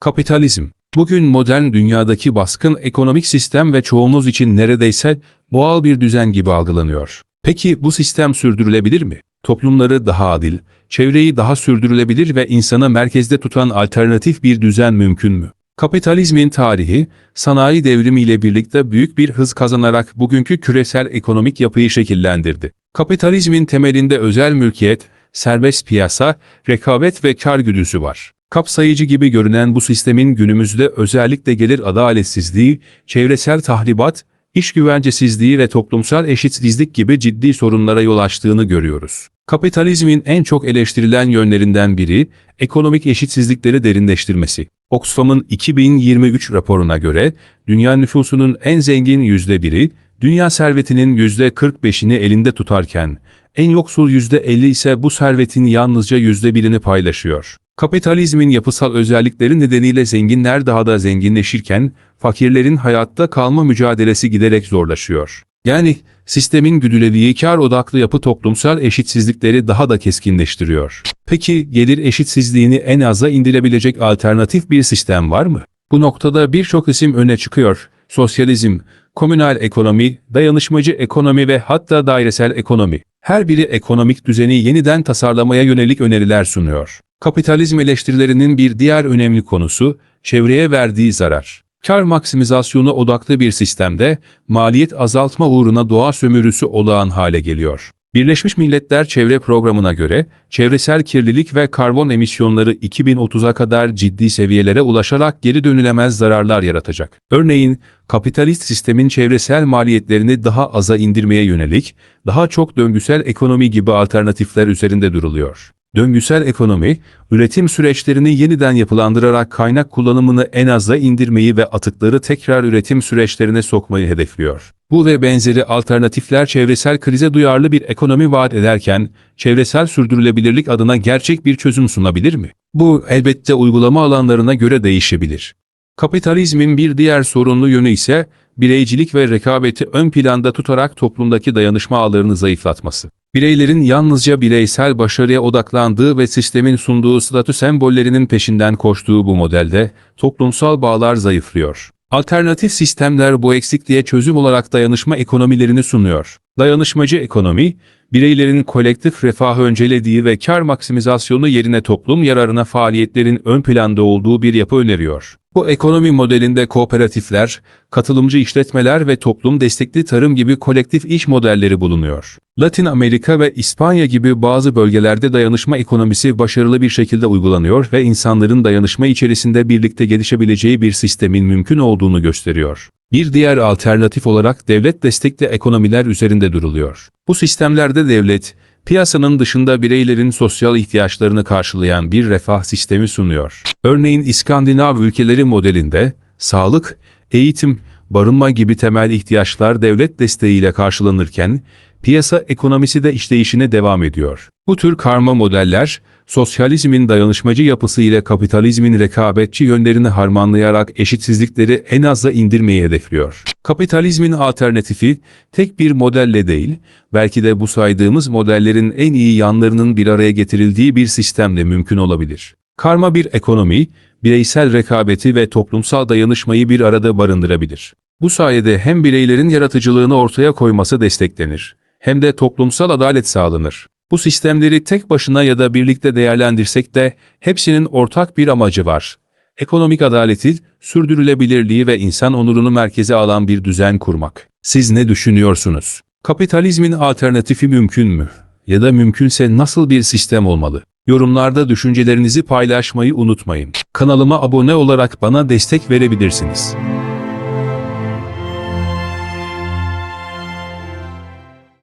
Kapitalizm. Bugün modern dünyadaki baskın ekonomik sistem ve çoğumuz için neredeyse doğal bir düzen gibi algılanıyor. Peki bu sistem sürdürülebilir mi? Toplumları daha adil, çevreyi daha sürdürülebilir ve insanı merkezde tutan alternatif bir düzen mümkün mü? Kapitalizmin tarihi, sanayi devrimiyle birlikte büyük bir hız kazanarak bugünkü küresel ekonomik yapıyı şekillendirdi. Kapitalizmin temelinde özel mülkiyet, serbest piyasa, rekabet ve kar güdüsü var. Kapsayıcı gibi görünen bu sistemin günümüzde özellikle gelir adaletsizliği, çevresel tahribat, iş güvencesizliği ve toplumsal eşitsizlik gibi ciddi sorunlara yol açtığını görüyoruz. Kapitalizmin en çok eleştirilen yönlerinden biri, ekonomik eşitsizlikleri derinleştirmesi. Oxfam'ın 2023 raporuna göre, dünya nüfusunun en zengin %1'i, dünya servetinin %45'ini elinde tutarken, en yoksul %50 ise bu servetin yalnızca %1'ini paylaşıyor. Kapitalizmin yapısal özellikleri nedeniyle zenginler daha da zenginleşirken, fakirlerin hayatta kalma mücadelesi giderek zorlaşıyor. Yani sistemin güdülediği kar odaklı yapı toplumsal eşitsizlikleri daha da keskinleştiriyor. Peki gelir eşitsizliğini en aza indirebilecek alternatif bir sistem var mı? Bu noktada birçok isim öne çıkıyor. Sosyalizm, komünal ekonomi, dayanışmacı ekonomi ve hatta dairesel ekonomi. Her biri ekonomik düzeni yeniden tasarlamaya yönelik öneriler sunuyor. Kapitalizm eleştirilerinin bir diğer önemli konusu, çevreye verdiği zarar. Kar maksimizasyonu odaklı bir sistemde, maliyet azaltma uğruna doğa sömürüsü olağan hale geliyor. Birleşmiş Milletler Çevre Programı'na göre, çevresel kirlilik ve karbon emisyonları 2030'a kadar ciddi seviyelere ulaşarak geri dönülemez zararlar yaratacak. Örneğin, kapitalist sistemin çevresel maliyetlerini daha aza indirmeye yönelik, daha çok döngüsel ekonomi gibi alternatifler üzerinde duruluyor. Döngüsel ekonomi, üretim süreçlerini yeniden yapılandırarak kaynak kullanımını en aza indirmeyi ve atıkları tekrar üretim süreçlerine sokmayı hedefliyor. Bu ve benzeri alternatifler çevresel krize duyarlı bir ekonomi vaat ederken, çevresel sürdürülebilirlik adına gerçek bir çözüm sunabilir mi? Bu elbette uygulama alanlarına göre değişebilir. Kapitalizmin bir diğer sorunlu yönü ise, bireycilik ve rekabeti ön planda tutarak toplumdaki dayanışma ağlarını zayıflatması. Bireylerin yalnızca bireysel başarıya odaklandığı ve sistemin sunduğu statü sembollerinin peşinden koştuğu bu modelde toplumsal bağlar zayıflıyor. Alternatif sistemler bu eksikliğe çözüm olarak dayanışma ekonomilerini sunuyor. Dayanışmacı ekonomi, bireylerin kolektif refahı öncelediği ve kar maksimizasyonu yerine toplum yararına faaliyetlerin ön planda olduğu bir yapı öneriyor. Bu ekonomi modelinde kooperatifler, katılımcı işletmeler ve toplum destekli tarım gibi kolektif iş modelleri bulunuyor. Latin Amerika ve İspanya gibi bazı bölgelerde dayanışma ekonomisi başarılı bir şekilde uygulanıyor ve insanların dayanışma içerisinde birlikte gelişebileceği bir sistemin mümkün olduğunu gösteriyor. Bir diğer alternatif olarak devlet destekli ekonomiler üzerinde duruluyor. Bu sistemlerde devlet, piyasanın dışında bireylerin sosyal ihtiyaçlarını karşılayan bir refah sistemi sunuyor. Örneğin İskandinav ülkeleri modelinde sağlık, eğitim, barınma gibi temel ihtiyaçlar devlet desteğiyle karşılanırken, piyasa ekonomisi de işleyişine devam ediyor. Bu tür karma modeller, sosyalizmin dayanışmacı yapısı ile kapitalizmin rekabetçi yönlerini harmanlayarak eşitsizlikleri en aza indirmeyi hedefliyor. Kapitalizmin alternatifi tek bir modelle değil, belki de bu saydığımız modellerin en iyi yanlarının bir araya getirildiği bir sistemle mümkün olabilir. Karma bir ekonomi, bireysel rekabeti ve toplumsal dayanışmayı bir arada barındırabilir. Bu sayede hem bireylerin yaratıcılığını ortaya koyması desteklenir, hem de toplumsal adalet sağlanır. Bu sistemleri tek başına ya da birlikte değerlendirsek de hepsinin ortak bir amacı var. Ekonomik adaleti, sürdürülebilirliği ve insan onurunu merkeze alan bir düzen kurmak. Siz ne düşünüyorsunuz? Kapitalizmin alternatifi mümkün mü? Ya da mümkünse nasıl bir sistem olmalı? Yorumlarda düşüncelerinizi paylaşmayı unutmayın. Kanalıma abone olarak bana destek verebilirsiniz.